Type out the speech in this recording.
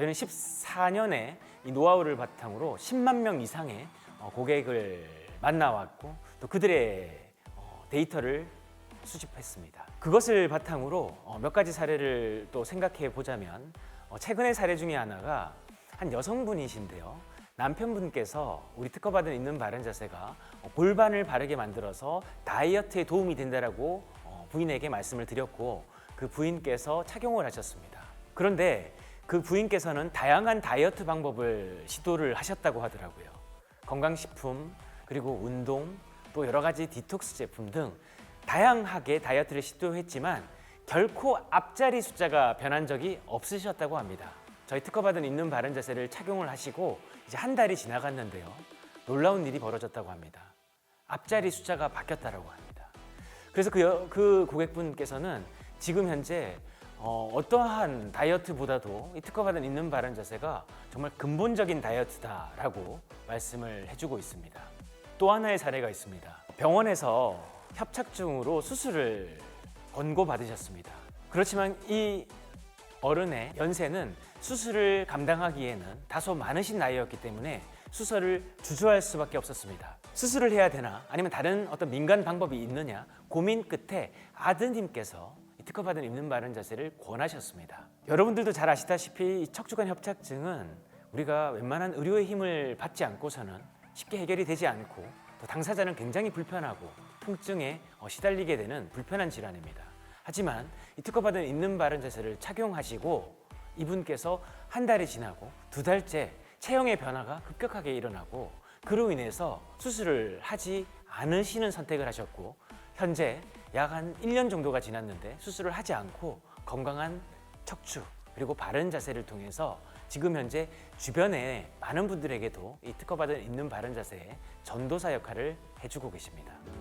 저희는 14년의 이 노하우를 바탕으로 10만 명 이상의 어, 고객을 만나왔고 또 그들의 어, 데이터를 수집했습니다. 그것을 바탕으로 어, 몇 가지 사례를 또 생각해 보자면 어, 최근의 사례 중에 하나가 한 여성분이신데요. 남편분께서 우리 특허받은 있는 바른 자세가 어, 골반을 바르게 만들어서 다이어트에 도움이 된다라고 어, 부인에게 말씀을 드렸고 그 부인께서 착용을 하셨습니다. 그런데 그 부인께서는 다양한 다이어트 방법을 시도를 하셨다고 하더라고요. 건강식품 그리고 운동 또 여러 가지 디톡스 제품 등 다양하게 다이어트를 시도했지만 결코 앞자리 숫자가 변한 적이 없으셨다고 합니다. 저희 특허받은 있는 바른 자세를 착용을 하시고 이제 한 달이 지나갔는데요. 놀라운 일이 벌어졌다고 합니다. 앞자리 숫자가 바뀌었다고 합니다. 그래서 그, 여- 그 고객분께서는 지금 현재 어, 어떠한 다이어트보다도 이 특허받은 있는 바른 자세가 정말 근본적인 다이어트다라고 말씀을 해주고 있습니다. 또 하나의 사례가 있습니다. 병원에서 협착증으로 수술을 권고받으셨습니다. 그렇지만 이 어른의 연세는 수술을 감당하기에는 다소 많으신 나이였기 때문에 수술을 주저할 수밖에 없었습니다. 수술을 해야 되나 아니면 다른 어떤 민간 방법이 있느냐 고민 끝에 아드님께서 이 특허받은 입는 바른 자세를 권하셨습니다. 여러분들도 잘 아시다시피 이 척추관 협착증은 우리가 웬만한 의료의 힘을 받지 않고서는 쉽게 해결이 되지 않고 또 당사자는 굉장히 불편하고 통증에 어, 시달리게 되는 불편한 질환입니다. 하지만 이 특허받은 있는 바른 자세를 착용하시고 이분께서 한 달이 지나고 두 달째 체형의 변화가 급격하게 일어나고 그로 인해서 수술을 하지 않으시는 선택을 하셨고 현재 약 한 1년 정도가 지났는데 수술을 하지 않고 건강한 척추 그리고 바른 자세를 통해서 지금 현재 주변에 많은 분들에게도 이 특허받은 있는 바른 자세의 전도사 역할을 해주고 계십니다.